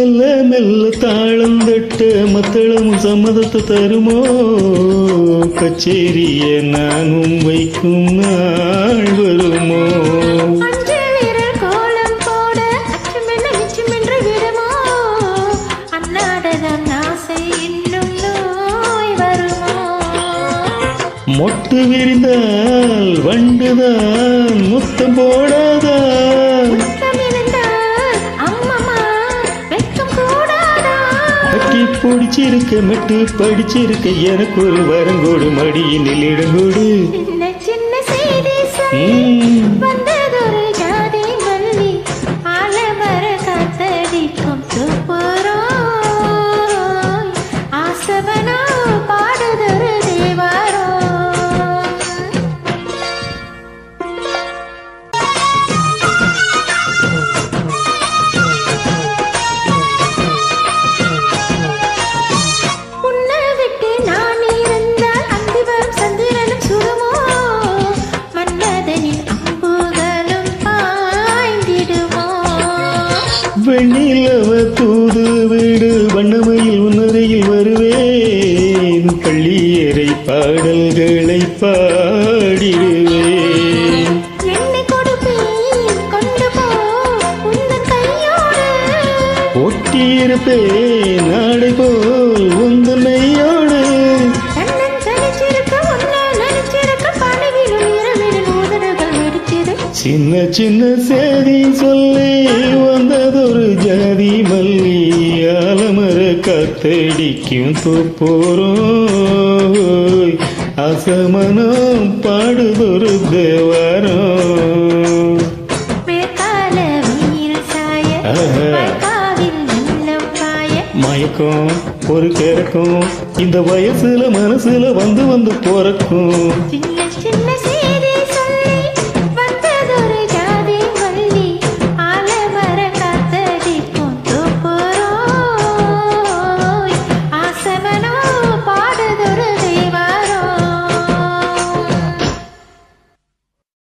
மெல்ல தாளம் தட்ட மத்தளமும் சம்மதத்தை தருமோ? கச்சேரிய நானும் வைக்கும் நாள் வருமோ? மொட்டு விரிந்தால் வண்டுதான் முத்தம் போடாதா பிடிச்சிருக்க மெட்டு படிச்சிருக்க எனக்கு ஒரு வரங்கோடு மடியினில் இடங்கோடு சின்ன சின்ன செய்தி வெண்ணிலவ தூது வீடு வண்ணமையில் உன்னரையில் வருவேன். பள்ளியறை பாடல்களை பாடிடுவேன். ஒட்டியிருப்பேன் நாடை போல் உந்தனையோடு சின்ன சின்ன செய்தி சொல்லி வந்ததொரு ஜாதி மல்லி. ஆலமர காத்தடிக்கும் தூப்போரோய் அசமனம் பாடுதொரு தேவாரம். மயக்கம் ஒரு கிறக்கம். இந்த வயசுல மனசுல வந்து வந்து போறக்கும்.